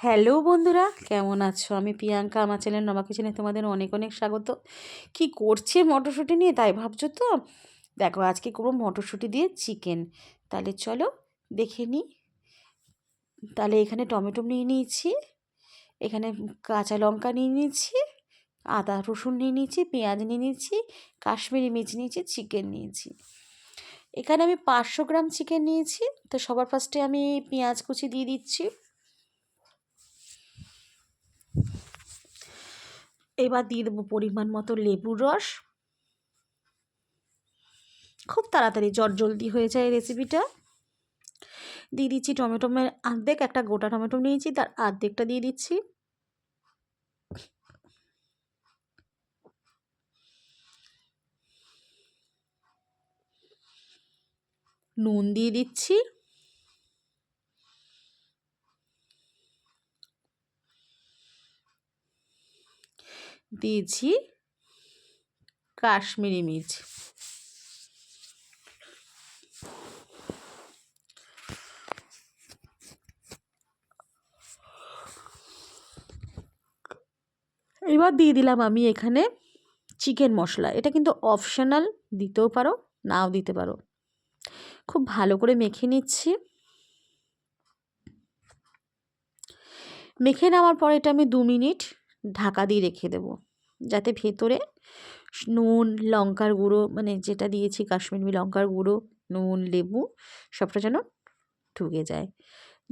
Hello বন্ধুরা, কেমন আছো? আমি প্রিয়াঙ্কা, আমার চ্যানেল নমা কিচেনে তোমাদের অনেক অনেক স্বাগত। কি করছে মটরশুঁটি নিয়ে তাই ভাবছ তো? দেখো, আজকে করব মটরশুঁটি দিয়ে চিকেন। তাহলে চলো দেখে নিই। তাহলে এখানে টমেটো নিয়ে নিয়েছি, এখানে কাঁচা লঙ্কা নিয়ে নিয়েছি, আদা রসুন নিয়ে নিয়েছি, পেঁয়াজ নিয়ে নিয়েছি, কাশ্মীরি মির্চ নিয়েছি, চিকেন নিয়েছি। এখানে আমি পাঁচশো গ্রাম চিকেন নিয়েছি। তো সবার ফার্স্টে আমি পেঁয়াজ কুচি দিয়ে দিচ্ছি। এবার দিয়ে দেবো পরিমাণ মতো লেবুর রস। খুব তাড়াতাড়ি জলদি হয়ে যায় রেসিপিটা দিয়ে দিচ্ছি টমেটোমের আর্ধেক, একটা গোটা টমেটো নিয়েছি, তার আর্ধেকটা দিয়ে দিচ্ছি। নুন দিয়ে দিচ্ছি। দিয়েছি কাশ্মীরি মির্চ। এবার দিয়ে দিলাম আমি এখানে চিকেন মশলা। এটা কিন্তু অপশনাল, দিতেও পারো, নাও দিতে পারো। খুব ভালো করে মেখে নিচ্ছি। মেখে নেওয়ার পর এটা আমি দু মিনিট ঢাকা দিয়ে রেখে দেব। যাতে ভেতরে নুন, লঙ্কার গুঁড়ো মানে যেটা দিয়েছি কাশ্মীরি লঙ্কার গুঁড়ো, নুন, লেবু, সবটা যেন ঢুকে যায়।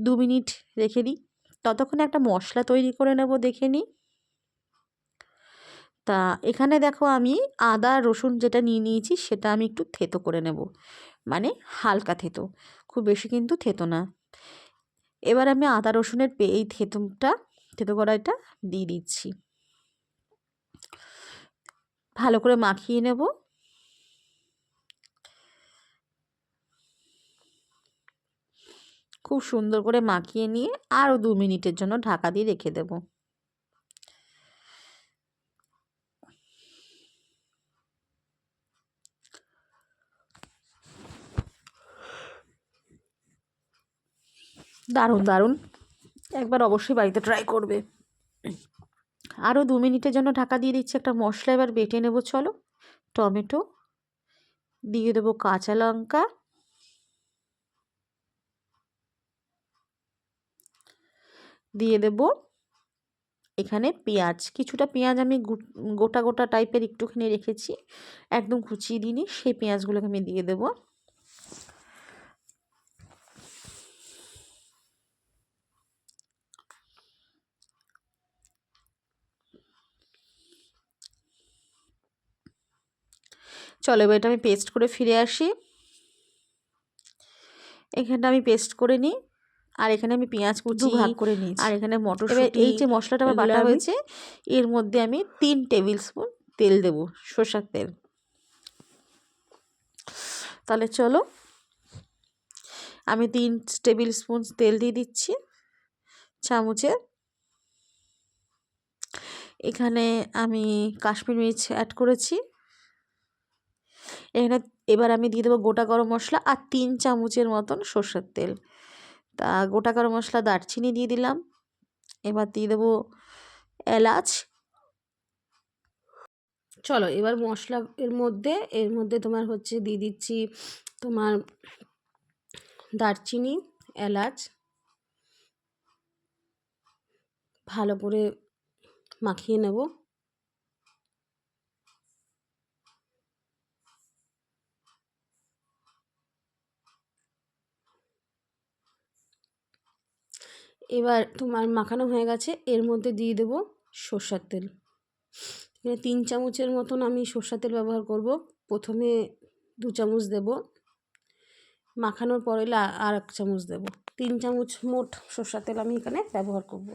দু মিনিট রেখে দিই। ততক্ষণে একটা মশলা তৈরি করে নেব, দেখে নিই। তা এখানে দেখো আমি আদা, রসুন যেটা নিয়ে নিয়েছি, সেটা আমি একটু থেতো করে নেব। মানে হালকা থেতো, খুব বেশি কিন্তু থেতো না। এবার আমি আদা, রসুনের এই থেতোটা থেতো কড়াইটা দিয়ে দিচ্ছি। ভালো করে মাখিয়ে নেব। খুব সুন্দর করে মাখিয়ে নিয়ে আরও দু মিনিটের জন্য ঢাকা দিয়ে রেখে দেব। দারুণ দারুণ। একবার অবশ্যই বাড়িতে ট্রাই করবে। আরও দু মিনিটের জন্য ঢাকা দিয়ে দিচ্ছি একটা মশলা, এবার বেটে নেব, চলো। টমেটো, দিয়ে দেবো কাঁচা লঙ্কা। দিয়ে দেব এখানে পেঁয়াজ, কিছুটা পেঁয়াজ আমি গোটা গোটা টাইপের একটুখানি রেখেছি। একদম কুচিয়ে দিইনি, সেই পেঁয়াজগুলোকে আমি দিয়ে দেবো। চলো এবার এটা আমি পেস্ট করে ফিরে আসি। এখানটা আমি পেস্ট করে নিই। আর এখানে আমি পেঁয়াজ কুচি ভাগ করে নিই আর এখানে মটর এই যে মশলাটা আমার বাটা হয়েছে এর মধ্যে আমি তিন টেবিল স্পুন তেল দেবো সর্ষার তেল। তাহলে চলো আমি তিন টেবিল স্পুন তেল দিয়ে দিচ্ছি চামচে। এখানে আমি কাশ্মীর মির্চ অ্যাড করেছি। এখানে এবার আমি দিয়ে দেবো গোটা গরম মশলা আর তিন চামচের মতন সর্ষের তেল। তা গোটা গরম মশলা দারচিনি দিয়ে দিলাম। এবার দিয়ে দেবো এলাচ। চলো এবার মশলা এর মধ্যে এর মধ্যে তোমার হচ্ছে দিয়ে দিচ্ছি তোমার দারচিনি, এলাচ। ভালো করে মাখিয়ে নেব। এবার তোমার মাখানো হয়ে গেছে, এর মধ্যে দিয়ে দেবো সর্ষার তেল। এখানে তিন চামচের মতন আমি সর্ষার তেল ব্যবহার করব। প্রথমে দু চামচ দেব। মাখানোর পরে আর এক চামচ দেব। তিন চামচ মোট সর্ষার তেল আমি এখানে ব্যবহার করব।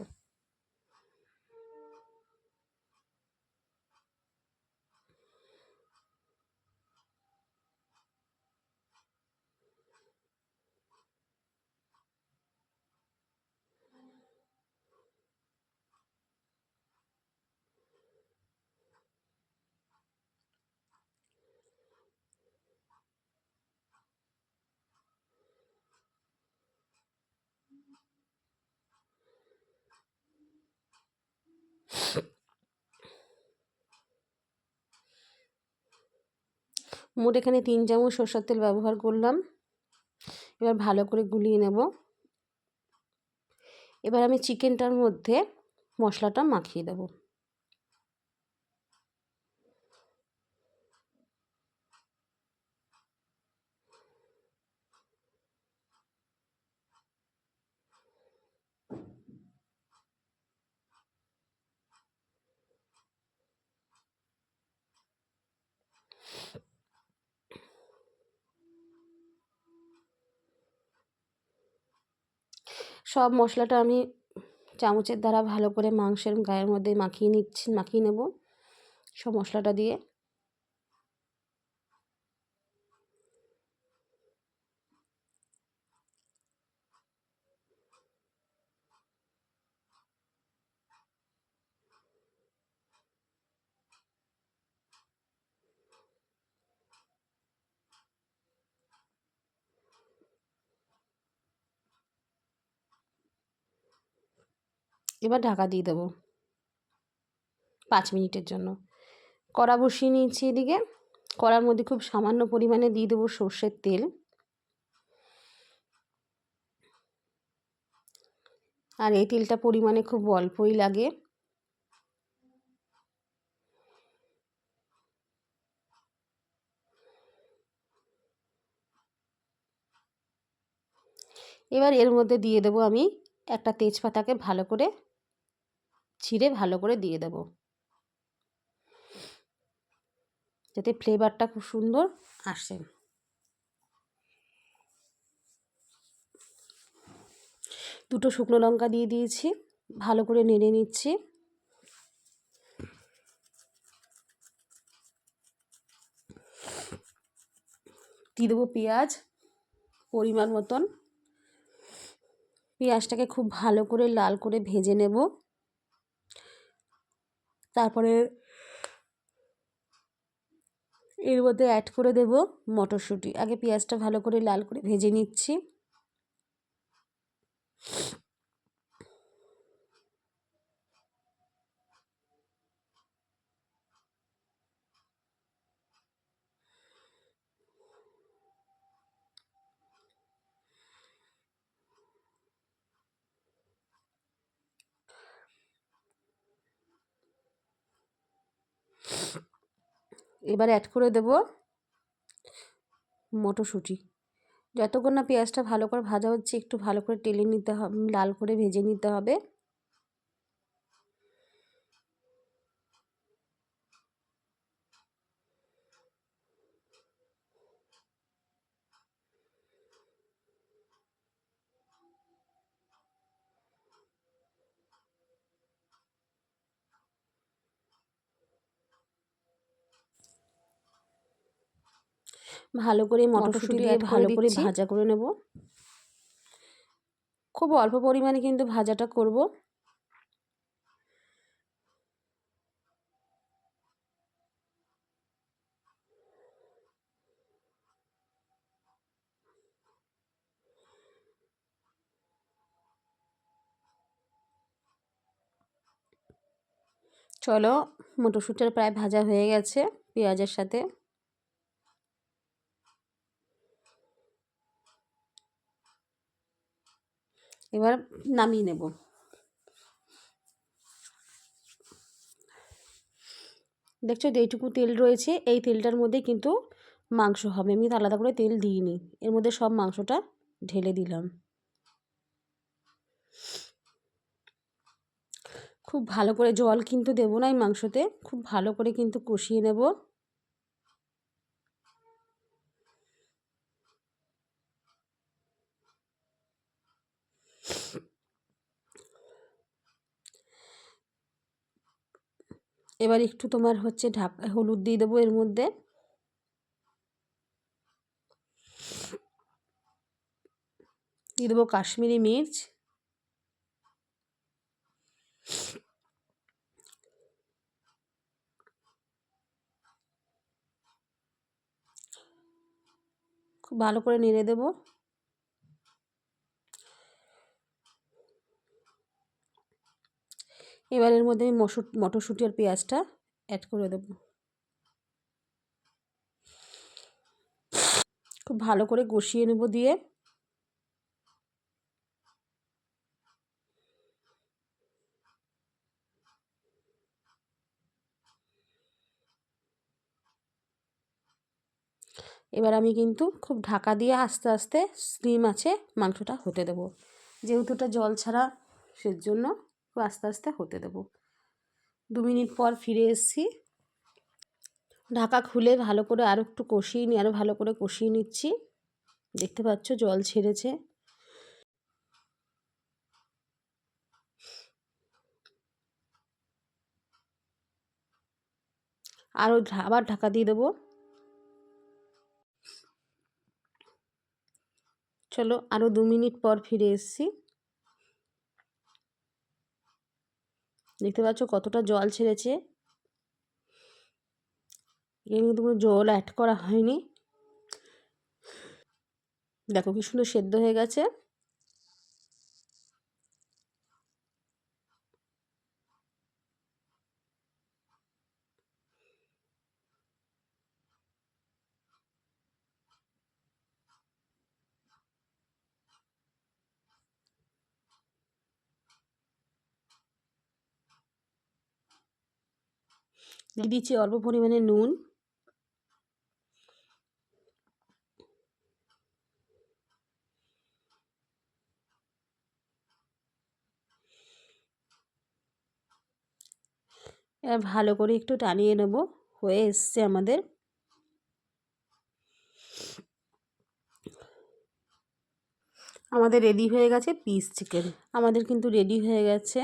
মোট এখানে তিন চামচ সরষের তেল ব্যবহার করলাম। এবার ভালো করে গুলিয়ে নেব। এবার আমি চিকেনটার মধ্যে মশলাটা মাখিয়ে দেব। সব মশলাটা আমি চামচের দ্বারা ভালো করে মাংসের গায়ের মধ্যে মাখিয়ে নিচ্ছি, মাখিয়ে নেব সব মশলাটা দিয়ে। এবার ঢাকা দিয়ে দেবো। পাঁচ মিনিটের জন্য। কড়া বসিয়ে নিয়েছি এদিকে। কড়ার মধ্যে খুব সামান্য পরিমাণে দিয়ে দেবো সর্ষের তেল। আর এই তেলটা পরিমাণে খুব অল্পই লাগে। এবার এর মধ্যে দিয়ে দেবো আমি একটা তেজপাতাকে ভালো করে ছিঁড়ে ভালো করে দিয়ে দেব। যাতে ফ্লেভারটা খুব সুন্দর আসে। দুটো শুকনো লঙ্কা দিয়ে দিয়েছি, ভালো করে নেড়ে নিচ্ছি। দিয়ে দেবো পেঁয়াজ, পরিমাণ মতন। পেঁয়াজটাকে খুব ভালো করে লাল করে ভেজে নেব। তারপরে এর মধ্যে অ্যাড করে দেব মটরশুঁটি। আগে পেঁয়াজটা ভালো করে লাল করে ভেজে নিচ্ছি। এবার অ্যাড করে দেব মটরশুঁটি। যতক্ষণ না পেঁয়াজটা ভালো করে ভাজা হচ্ছে, একটু ভালো করে টেলে নিতে হবে লাল করে ভেজে নিতে হবে। ভালো করে মটরশুঁটি দিয়ে ভালো করে ভাজা করে নেব। খুব অল্প পরিমাণে কিন্তু ভাজাটা করব। চলো মটরশুঁটিটা প্রায় ভাজা হয়ে গেছে পেঁয়াজের সাথে। এবার নামিয়ে নেব। দেখছ যেইটুকু তেল রয়েছে, এই তেলটার মধ্যে কিন্তু মাংস হবে। আমি আলাদা করে তেল দিইনি, এর মধ্যে সব মাংসটা ঢেলে দিলাম। খুব ভালো করে জল কিন্তু দেবো না এই মাংসতে, খুব ভালো করে কিন্তু কষিয়ে নেব। এবার একটু তোমার হচ্ছে ঢাকা, হলুদ দিয়ে দেবো এর মধ্যে। দিয়ে দেবো কাশ্মীরি মির্চ। খুব ভালো করে নেড়ে দেবো। এবার এর মধ্যে আমি মসুর, মটরশুঁটি আর পেঁয়াজটা অ্যাড করে দেবো। খুব ভালো করে কষিয়ে নেব দিয়ে। এবার আমি কিন্তু খুব ঢাকা দিয়ে আস্তে আস্তে স্টিম আছে, মাংসটা হতে দেবো। যেহেতু ওটা জল ছাড়া সেজন্য আস্তে আস্তে হতে দেবো। দু মিনিট পর ফিরে এসেছি। ঢাকা খুলে ভালো করে আরও একটু কষিয়ে নিই আরও ভালো করে কষিয়ে নিচ্ছি। দেখতে পাচ্ছ জল ছেড়েছে। আরও আবার ঢাকা দিয়ে দেবো। চলো আরও দু মিনিট পর ফিরে এসেছি। দেখতে পাচ্ছ কতটা জল ছেড়েছে। এখানে কিন্তু কোনো জল অ্যাড করা হয়নি। দেখো কি সুন্দর সেদ্ধ হয়ে গেছে। দিয়ে দিচ্ছি অল্প পরিমাণে নুন। এবার ভালো করে একটু টানিয়ে নেব, হয়ে এসছে আমাদের। আমাদের রেডি হয়ে গেছে পিস চিকেন আমাদের কিন্তু রেডি হয়ে গেছে।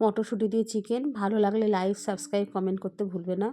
মটরশুঁটি দিয়ে চিকেন ভালো লাগলে লাইক সাবস্ক্রাইব কমেন্ট করতে ভুলবে না।